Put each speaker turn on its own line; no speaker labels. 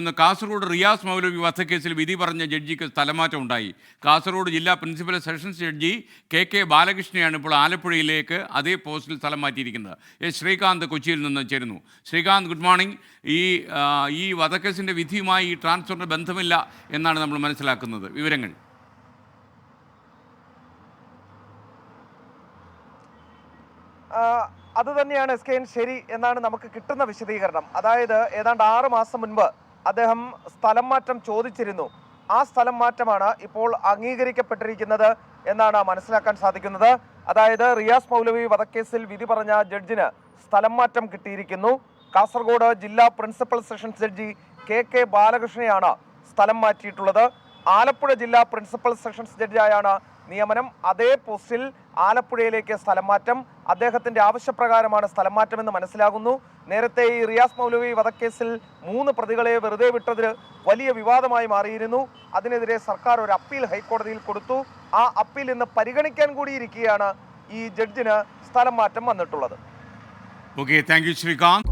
ഇന്ന് കാസർഗോഡ് റിയാസ് മൗലവി വധക്കേസിൽ വിധി പറഞ്ഞ ജഡ്ജിക്ക് സ്ഥലമാറ്റം ഉണ്ടായി. കാസർഗോഡ് ജില്ലാ principal sessions judge K K ബാലകൃഷ്ണയാണ് ഇപ്പോൾ ആലപ്പുഴയിലേക്ക് അതേ പോസ്റ്റിൽ സ്ഥലം മാറ്റിയിരിക്കുന്നത്. എസ് ശ്രീകാന്ത് കൊച്ചിയിൽ നിന്ന് ചേരുന്നു. Srikanth good morning. ഈ ഈ വധക്കേസിന്റെ വിധിയുമായി ഈ ട്രാൻസ്ഫറിന് ബന്ധമില്ല എന്നാണ് നമ്മൾ മനസ്സിലാക്കുന്നത്. വിവരങ്ങൾ.
അത് തന്നെയാണ് എസ് കെ എൻ ശരി എന്നാണ് നമുക്ക് കിട്ടുന്ന വിശദീകരണം. അതായത് ഏതാണ്ട് ആറ് മാസം മുൻപ് അദ്ദേഹം സ്ഥലം മാറ്റം ചോദിച്ചിരുന്നു. ആ സ്ഥലം മാറ്റമാണ് ഇപ്പോൾ അംഗീകരിക്കപ്പെട്ടിരിക്കുന്നത് എന്നാണ് മനസ്സിലാക്കാൻ സാധിക്കുന്നത്. അതായത് റിയാസ് മൗലവി വധക്കേസിൽ വിധി പറഞ്ഞ ജഡ്ജിന് സ്ഥലം മാറ്റം കിട്ടിയിരിക്കുന്നു. കാസർഗോഡ് ജില്ലാ principal sessions judge K K ബാലകൃഷ്ണയാണ് സ്ഥലം മാറ്റിയിട്ടുള്ളത്. ആലപ്പുഴ ജില്ലാ പ്രിൻസിപ്പൽ സെഷൻസ് ജഡ്ജിയായാണ് നിയമനം. അതേ പോസ്റ്റിൽ ആലപ്പുഴയിലേക്ക് സ്ഥലം മാറ്റം അദ്ദേഹത്തിന്റെ ആവശ്യപ്രകാരമാണ് സ്ഥലം മാറ്റമെന്ന് മനസ്സിലാകുന്നു. നേരത്തെ ഈ റിയാസ് മൗലവി വധക്കേസിൽ മൂന്ന് പ്രതികളെ വെറുതെ വിട്ടതിന് വലിയ വിവാദമായി മാറിയിരുന്നു. അതിനെതിരെ സർക്കാർ ഒരു അപ്പീൽ ഹൈക്കോടതിയിൽ കൊടുത്തു. ആ അപ്പീൽ ഇന്ന് പരിഗണിക്കാൻ കൂടിയിരിക്കുകയാണ് ഈ ജഡ്ജിന് സ്ഥലം മാറ്റം വന്നിട്ടുള്ളത്.
Okay thank you Srikanth.